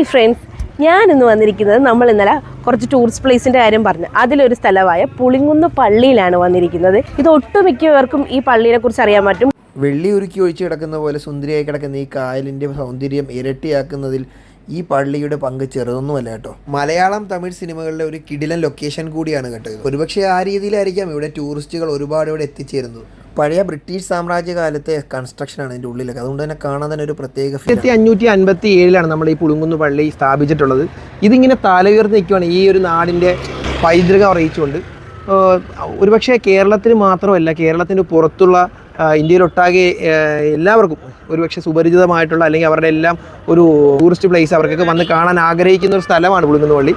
Hi friends ഞാനിന്ന് വന്നിരിക്കുന്നത് നമ്മൾ ഇന്നലെ കുറച്ച് ടൂറിസ്റ്റ് പ്ലേസിന്റെ കാര്യം പറഞ്ഞു. അതിലൊരു സ്ഥലമായ പുളിങ്കുന്ന് പള്ളിയിലാണ് വന്നിരിക്കുന്നത്. ഇത് ഒട്ടുമിക്കവർക്കും ഈ പള്ളിയെ കുറിച്ച് അറിയാൻ പറ്റും. വെള്ളി ഉരുക്കി ഒഴിച്ചു കിടക്കുന്ന പോലെ സുന്ദരിയായി കിടക്കുന്ന ഈ കായലിന്റെ സൗന്ദര്യം ഇരട്ടിയാക്കുന്നതിൽ ഈ പള്ളിയുടെ പങ്ക് ചെറുതൊന്നുമല്ല കേട്ടോ. മലയാളം തമിഴ് സിനിമകളിലെ ഒരു കിടിലൻ ലൊക്കേഷൻ കൂടിയാണ് കേട്ടോ. ഒരുപക്ഷെ ആ രീതിയിലായിരിക്കാം ഇവിടെ ടൂറിസ്റ്റുകൾ ഒരുപാട് ഇവിടെ എത്തിച്ചേരുന്നത്. പഴയ ബ്രിട്ടീഷ് സാമ്രാജ്യ കാലത്തെ കൺസ്ട്രക്ഷനാണ് ഇതിന്റെ ഉള്ളിലൊക്കെ. അതുകൊണ്ട് തന്നെ കാണാൻ തന്നെ ഒരു പ്രത്യേക. ആയിരത്തി അഞ്ഞൂറ്റി അൻപത്തി ഏഴിലാണ് നമ്മൾ ഈ പുളുങ്കുന്ന് പള്ളി സ്ഥാപിച്ചിട്ടുള്ളത്. ഇതിങ്ങനെ തലയുയർന്ന് നിൽക്കുകയാണ് ഈ ഒരു നാടിന്റെ പൈതൃകം അറിയിച്ചുകൊണ്ട്. ഒരുപക്ഷേ കേരളത്തിന് മാത്രമല്ല കേരളത്തിന് പുറത്തുള്ള ഇന്ത്യയിലൊട്ടാകെ എല്ലാവർക്കും ഒരുപക്ഷെ സുപരിചിതമായിട്ടുള്ള അല്ലെങ്കിൽ അവരുടെ എല്ലാം ഒരു ടൂറിസ്റ്റ് പ്ലേസ് അവർക്കൊക്കെ വന്ന് കാണാൻ ആഗ്രഹിക്കുന്ന ഒരു സ്ഥലമാണ് പുളുങ്കുന്ന് പള്ളി.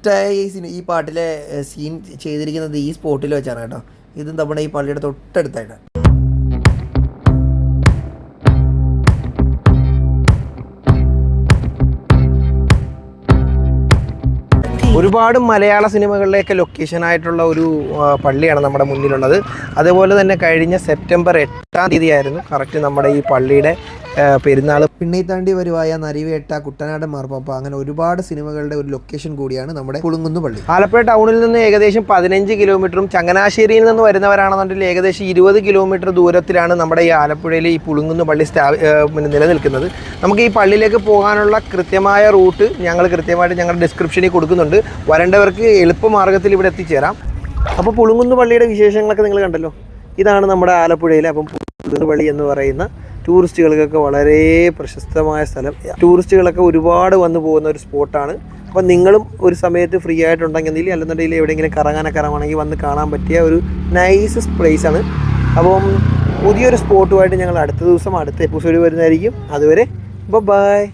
ഈ ഹിറ്റായ ഈ സിനി ഈ പാട്ടിലെ സീൻ ചെയ്തിരിക്കുന്നത് ഈ സ്പോട്ടിൽ വെച്ചാണ് കേട്ടോ. ഇതും നമ്മുടെ ഈ പള്ളിയുടെ തൊട്ടടുത്തായിട്ട് ഒരുപാട് മലയാള സിനിമകളിലേക്ക് ലൊക്കേഷൻ ആയിട്ടുള്ള ഒരു പള്ളിയാണ് നമ്മുടെ മുന്നിലുള്ളത്. അതുപോലെ തന്നെ കഴിഞ്ഞ സെപ്റ്റംബർ എട്ടാം തീയതി ആയിരുന്നു കറക്റ്റ് നമ്മുടെ ഈ പള്ളിയുടെ പെരുന്നാൾ പിണ്ണൈത്താണ്ടി താണ്ടി വരുവായ നരിവേട്ട കുട്ടനാട് മാർപ്പാപ്പ അങ്ങനെ ഒരുപാട് സിനിമകളുടെ ഒരു ലൊക്കേഷൻ കൂടിയാണ് നമ്മുടെ പുളുങ്കുന്ന് പള്ളി ആലപ്പുഴ ടൗണിൽ നിന്ന് ഏകദേശം പതിനഞ്ച് കിലോമീറ്ററും ചങ്ങനാശ്ശേരിയിൽ നിന്ന് വരുന്നവരാണെന്നുണ്ടെങ്കിൽ ഏകദേശം ഇരുപത് കിലോമീറ്റർ ദൂരത്തിലാണ് നമ്മുടെ ഈ ആലപ്പുഴയിലെ ഈ പുളുങ്കുന്ന് പള്ളി നിലനിൽക്കുന്നത്. നമുക്ക് ഈ പള്ളിയിലേക്ക് പോകാനുള്ള കൃത്യമായ റൂട്ട് ഞങ്ങൾ കൃത്യമായിട്ട് ഞങ്ങളുടെ ഡിസ്ക്രിപ്ഷനിൽ കൊടുക്കുന്നുണ്ട്. വരേണ്ടവർക്ക് എളുപ്പമാർഗത്തിൽ ഇവിടെ എത്തിച്ചേരാം. അപ്പോൾ പുളുങ്കുന്ന് പള്ളിയുടെ വിശേഷങ്ങളൊക്കെ നിങ്ങൾ കണ്ടല്ലോ. ഇതാണ് നമ്മുടെ ആലപ്പുഴയിലെ അപ്പം പുളുങ്കുന്ന് പള്ളി എന്ന് പറയുന്ന ടൂറിസ്റ്റുകൾക്കൊക്കെ വളരെ പ്രശസ്തമായ സ്ഥലം. ടൂറിസ്റ്റുകളൊക്കെ ഒരുപാട് വന്നു പോകുന്ന ഒരു സ്പോട്ടാണ്. അപ്പം നിങ്ങളും ഒരു സമയത്ത് ഫ്രീ ആയിട്ടുണ്ടെങ്കിൽ അല്ലെന്നുണ്ടെങ്കിൽ എവിടെയെങ്കിലും കറങ്ങാനൊക്കെ ഇറങ്ങുകയാണെങ്കിൽ വന്ന് കാണാൻ പറ്റിയ ഒരു നൈസ് പ്ലേസ് ആണ്. അപ്പം പുതിയൊരു സ്പോട്ടുമായിട്ട് ഞങ്ങൾ അടുത്ത ദിവസം അടുത്ത എപ്പിസോഡ് വരുന്നതായിരിക്കും. അതുവരെ ബൈ